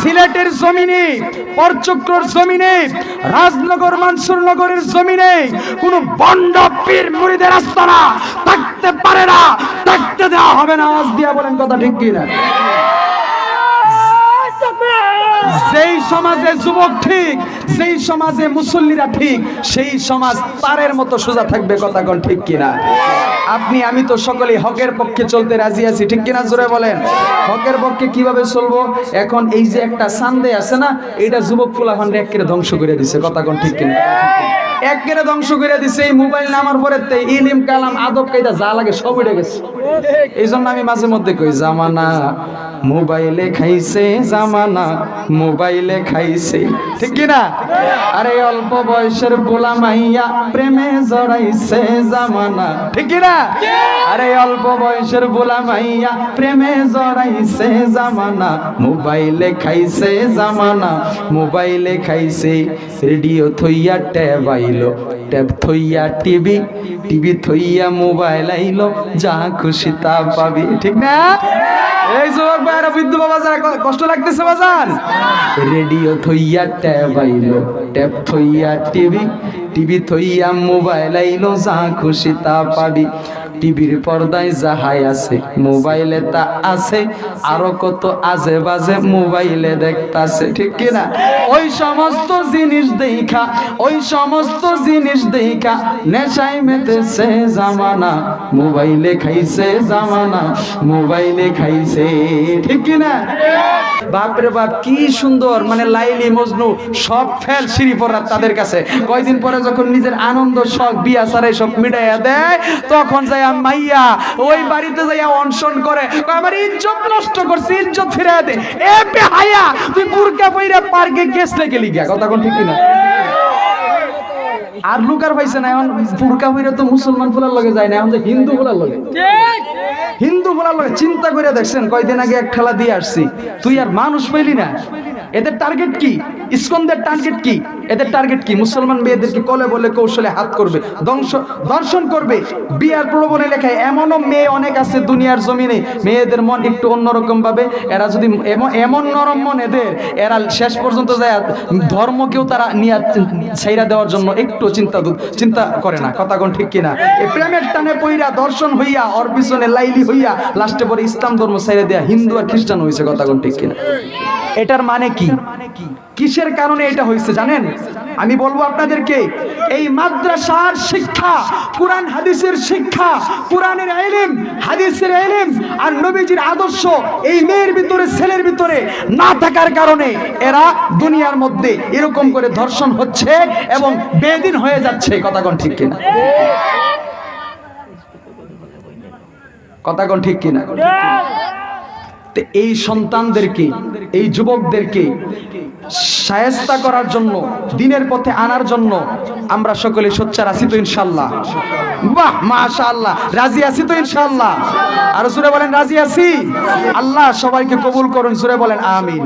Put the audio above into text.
সিলেটের জমিনে, পরচক্রর জমিনে, রাজনগর, মানসুরনগরের জমিনে কোন বন্ড পীর মুড়িদের আস্তানা থাকতে পারে না, থাকতে দেওয়া হবে না আজ দিয়া বলেন কথা ঠিক কিনা? যেই সমাজে যুবক ঠিক, যেই সমাজে মুসল্লিরা ঠিক, সেই সমাজ তারের মতো সোজা থাকবে কথা কোন ঠিক কিনা? আপনি, আমি তো সকলেই হকের পক্ষে চলতে রাজি আছি, ঠিক কিনা জোরে বলেন? হকের পক্ষে কীভাবে চলবো? এখন এই যে একটা সান্দে আছে না এটা যুবক ফুলাফান একের ধ্বংস করে দিছে, কথা কোন ঠিক কিনা? একেরে ধ্বংস করে দিছে, এই মোবাইল নামার পরে ইলিম, কালাম, আদব, কায়দা যা লাগে সব উঠে গেছে। এই জন্য আমি মাঝে মধ্যে কই, জামানা মোবাইলে খাইছে জামানা, মোবাইলে খাইছে। ঠিক কি না আরে অল্প বয়সের গোলা মাইয়া প্রেমে জড়াইছে জামানা। ঠিক কি না আরে অল্প বয়সের গোলা মাইয়া প্রেমে জড়াইছে জামানা। মোবাইলে খাইছে জামানা, মোবাইলে খাইছে। রেডিও থইয়া ট্যাব আইলো ট্যাব থইয়া টিভি টিভি থইয়া মোবাইল আইলো, যা খুশি তা পাবি। ঠিক না? এই যুবক ভাইরা বিদ্যু বাবা যারা কষ্ট লাগতেছে বাজান, রেডিও থইয়া ট্যাব আইলো, ট্যাব থইয়া টিভি টিভি থইয়া মোবাইল আইলো, যা খুশি তা পাবি। টিভির পর্দায় যাহাই আছে, মোবাইলে তা আছে, আরও কত আজে বাজে মোবাইলে দেখতাছে, ঠিক কিনা ওই সমস্ত জিনিস দেখা ওই সমস্ত জিনিস দেখা নেশায় মেতেছে জামানা, মোবাইলে খাইছে জামানা, মোবাইলে খাইছে, ঠিক কিনা বাপরে বাপ, কি সুন্দর মানে লাইলি মজনু, সব ফেল সিঁড়ি পড়া তাদের কাছে। কয়দিন পরে যখন নিজের আনন্দ, শখ, বিয়া, সারাই সব মিটাইয়া দেয়, তখন যাই মাইয়া, ওই বাড়িতে যাইয়া অনশন করে। আমার ইজ্জত নষ্ট ইজ্জত ফিরে দে। এ তুই বুরকা পইরা পার্কে গেছলে গেলি গিয়া কথা কোন ঠিক কিনা? আর লুকার পাইছে না, এখন বুরকা পইরা তো মুসলমান ফুলার লগে যায় না, এখন তো হিন্দু ফুলার লগে। হিন্দু বলার লগে চিন্তা করে দেখছেন, কয়দিন আগে এক খেলা দিয়ে আসছি। তুই আর মানুষ পেলি না। এদের টার্গেট কি? ইসকনদের টার্গেট কি? এদের টার্গেট কি? মুসলমান মেয়েদেরকে কলে বলে কৌশলে হাত করবে, ধ্বংস, দর্শন করবে। বিয়ার প্রলোভনে লেখায়, এমনও মেয়ে অনেক আছে দুনিয়ার জমিনে। মেয়েদের মন একটু অন্যরকম ভাবে এরা যদি এমন- নরম মন এদের এরা শেষ পর্যন্ত যায়, ধর্মকেও তারা নিয়ে ছাইরা দেওয়ার জন্য একটু চিন্তা চিন্তা করে না। কথা কোন ঠিক কিনা? প্রেমের টানে পইরা দর্শন হইয়া, ওর পিছনে লাইলি হইয়া, লাস্টে পরে ইসলাম ধর্ম ছাইরা দেয়া, হিন্দু আর খ্রিস্টান হইছে। কথা কোন ঠিক কিনা? এটার মানে কি? কিসের কারণে এটা হয়েছে জানেন? আমি বলব আপনাদেরকে, এই মাদ্রাসার শিক্ষা, কোরআন হাদিসের শিক্ষা, কোরআনের এলিম হাদিসের এলিম আর নবীজির আদর্শ এই মেয়ের ভিতরে, ছেলের ভিতরে না থাকার কারণে এরা দুনিয়ার মধ্যে এরকম করে ধর্ষণ হচ্ছে এবং বেদিন হয়ে যাচ্ছে। কথা কোন ঠিক কিনা? কথা কোন ঠিক কিনা? এই সন্তানদেরকে এই যুবকদেরকে সায়স্তা করার জন্য, দিনের পথে আনার জন্য আমরা সকলে সোচ্চার আছি তো ইনশাল্লাহ বাহ মাশা আল্লাহ রাজি আছি তো ইনশাল্লাহ আর সুরে বলেন, রাজি আছি? আল্লাহ সবাইকে কবুল করুন সুরে বলেন, আমিন।